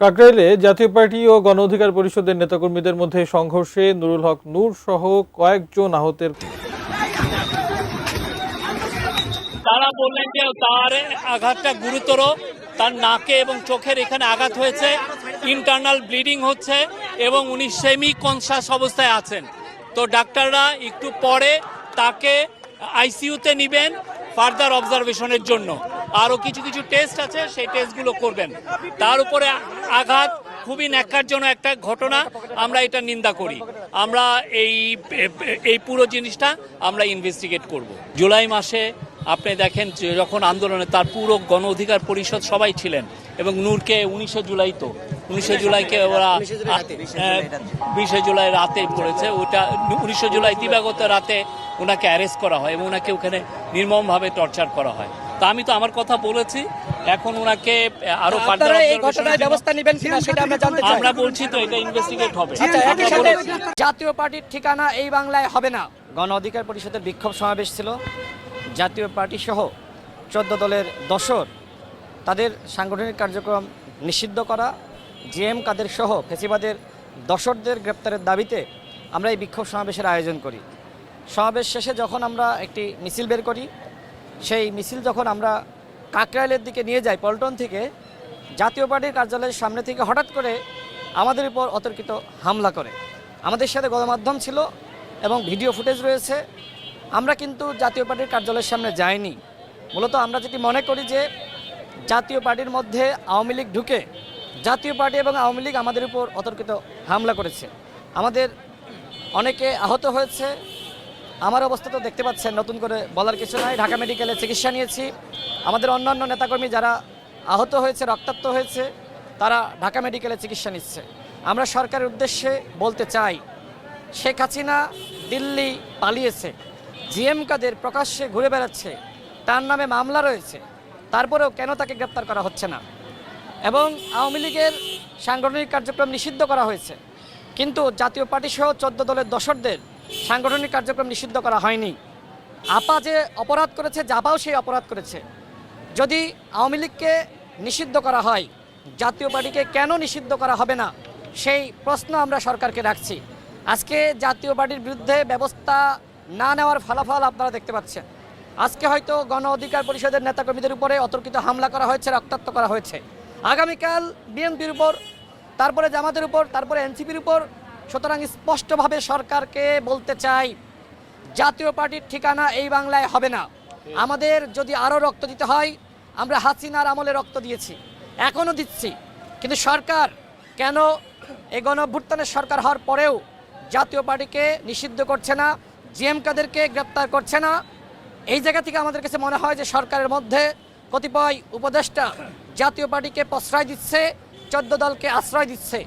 কাকরাইলে জাতীয় পার্টি ও গণ অধিকার পরিষদের নেতাকর্মীদের মধ্যে সংঘর্ষে নুরুল হক নূর সহ কয়েকজন আহতের তারা বললেন যে তার আঘাতটা গুরুতর, তার নাকে এবং চোখের এখানে আঘাত হয়েছে ইন্টারনাল ব্লিডিং হচ্ছে এবং উনি সেমি কনসাস অবস্থায় আছেন। তো ডাক্তাররা একটু পরে তাকে আইসিইউতে নেবেন ফার্দার অবজারভেশনের জন্য। আরও কিছু কিছু টেস্ট আছে, সেই টেস্টগুলো করবেন। তার উপরে আঘাত খুবই ন্যাক্কারজনক একটা ঘটনা, আমরা এটা নিন্দা করি। আমরা এই এই পুরো জিনিসটা আমরা ইনভেস্টিগেট করব। জুলাই মাসে আপনি দেখেন যখন আন্দোলনে তার পুরো গণ অধিকার পরিষদ সবাই ছিলেন, এবং নূরকে উনিশে জুলাই তো, উনিশে জুলাইকে ওরা বিশে জুলাই রাতে পড়েছে ওটা উনিশে জুলাই দিবাগত রাতে ওনাকে অ্যারেস্ট করা হয় এবং ওনাকে ওখানে নির্মমভাবে টর্চার করা হয়। তা আমি তো আমার কথা বলেছি। এখন ওনাকে আরও এই ঘটনায় ব্যবস্থা নেবেন কিনা সেটা আমরা জানতে চাই। আমরা বলছি তো এটা ইনভেস্টিগেট হবে। আচ্ছা বলেছি। জাতীয় পার্টির ঠিকানা এই বাংলায় হবে না। গণ অধিকার পরিষদের বিক্ষোভ সমাবেশ ছিল। জাতীয় পার্টি সহ চোদ্দ দলের দশর তাদের সাংগঠনিক কার্যক্রম নিষিদ্ধ করা জিএম কাদের সহ ফেসিবাদের দশরদের গ্রেপ্তারের দাবিতে আমরা এই বিক্ষোভ সমাবেশের আয়োজন করি। সমাবেশ শেষে যখন আমরা একটি মিছিল বের করি সেই মিছিল যখন আমরা কাকরাইলের দিকে নিয়ে যাই, পল্টন থেকে, জাতীয় পার্টির কার্যালয়ের সামনে থেকে হঠাৎ করে আমাদের উপর অতর্কিত হামলা করে। আমাদের সাথে গণমাধ্যম ছিল এবং ভিডিও ফুটেজ রয়েছে। আমরা কিন্তু জাতীয় পার্টির কার্যালয়ের সামনে যাইনি। মূলত আমরা যেটি মনে করি যে, জাতীয় পার্টির মধ্যে আওয়ামী লীগ ঢুকে জাতীয় পার্টি এবং আওয়ামী লীগ আমাদের উপর অতর্কিত হামলা করেছে। আমাদের অনেকে আহত হয়েছে আমার অবস্থা তো দেখতে পাচ্ছেন, নতুন করে বলার কিছু নাই। ঢাকা মেডিকেলে চিকিৎসা নিয়েছি। আমাদের অন্যান্য নেতাকর্মী যারা আহত হয়েছে, রক্তাক্ত হয়েছে, তারা ঢাকা মেডিকেলে চিকিৎসা নিচ্ছে। আমরা সরকারের উদ্দেশ্যে বলতে চাই, শেখ হাসিনা দিল্লি পালিয়েছে। জিএম কাদের প্রকাশ্যে ঘুরে বেড়াচ্ছে, তার নামে মামলা রয়েছে, তারপরেও কেন তাকে গ্রেপ্তার করা হচ্ছে না? এবং আওয়ামী লীগের সাংগঠনিক কার্যক্রম নিষিদ্ধ করা হয়েছে। কিন্তু জাতীয় পার্টি সহ চোদ্দ দলের দশরদের সাংগঠনিক কার্যক্রম নিষিদ্ধ করা হয়নি। আপা যে অপরাধ করেছে, জাপাও সেই অপরাধ করেছে। যদি আওয়ামী লীগকে নিষিদ্ধ করা হয়, জাতীয় পার্টিকে কেন নিষিদ্ধ করা হবে না, সেই প্রশ্ন আমরা সরকারকে রাখছি। আজকে জাতীয় পার্টির বিরুদ্ধে ব্যবস্থা না নেওয়ার ফলাফল আপনারা দেখতে পাচ্ছেন। আজকে হয়তো গণ অধিকার পরিষদের নেতাকর্মীদের উপরে অতর্কিত হামলা করা হয়েছে, রক্তাক্ত করা হয়েছে। আগামীকাল বিএনপির উপর, তারপরে জামাতের উপর, তারপরে এনসিপির উপর সুতরাং স্পষ্টভাবে সরকারকে বলতে চাই, জাতীয় পার্টির ঠিকানা এই বাংলায় হবে না। আমাদের যদি আরও রক্ত দিতে হয়, আমরা হাসিনার আমলে রক্ত দিয়েছি, এখনও দিচ্ছি। কিন্তু সরকার কেন এই গণভ্যুত্থানের সরকার হওয়ার পরেও জাতীয় পার্টিকে নিষিদ্ধ করছে না, জিএম কাদেরকে গ্রেপ্তার করছে না? এই জায়গা থেকে আমাদের কাছে মনে হয় যে সরকারের মধ্যে কতিপয় উপদেষ্টা জাতীয় পার্টিকে প্রশ্রয় দিচ্ছে, চোদ্দ দলকে আশ্রয় দিচ্ছে।